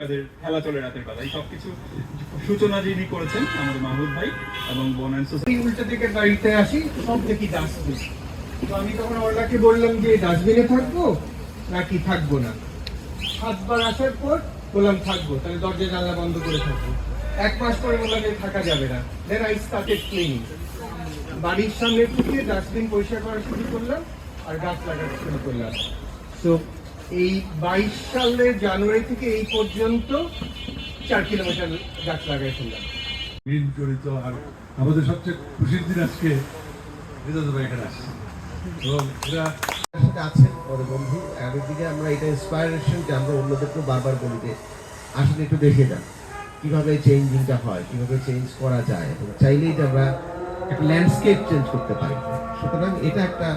তাদের খেলা চলে রাতের বেলা। এই সবকিছু সূচনা যিনি করেছেন, আমাদের মাহমুদ ভাই এবং বন অ্যান্ড এই উল্টো দিকে বাড়িতে আসি, সব দেখি ডাস্টবিন তো আমি তখন ওনাকে বললাম যে ডাস্টবিনে থাকব নাকি থাকব না? সাতবার আসার পর বললাম, থাকব, তাহলে দরজা জানলা বন্ধ করে থাকব। এক মাস পরে বললাম যে, থাকা যাবে না। দেন আই স্টার্টেড ক্লিনিং বাড়ির সামনে থেকে ডাস্টবিন পরিষ্কার করা শুরু করলাম আর গাছ লাগানো শুরু করলাম। তো এই বাইশ সালের জানুয়ারি থেকে এই পর্যন্ত চার কিলোমিটার গাছ লাগাই ফেললাম। ঋণ জড়িত আর আমাদের সবচেয়ে খুশির দিন আজকে রিজার্ভ এখানে আসছে। এবং এরা সাথে আছেন বড় বন্ধু। একদিকে আমরা এটা ইন্সপায়ারেশন যে আমরা অন্যদেরকেও বারবার বলি যে আসলে একটু দেখে যান। কীভাবে চেঞ্জিংটা হয় কীভাবে চেঞ্জ করা যায়? এবং চাইলেই যে আমরা একটা ল্যান্ডস্কেপ চেঞ্জ করতে পারি। সুতরাং এটা একটা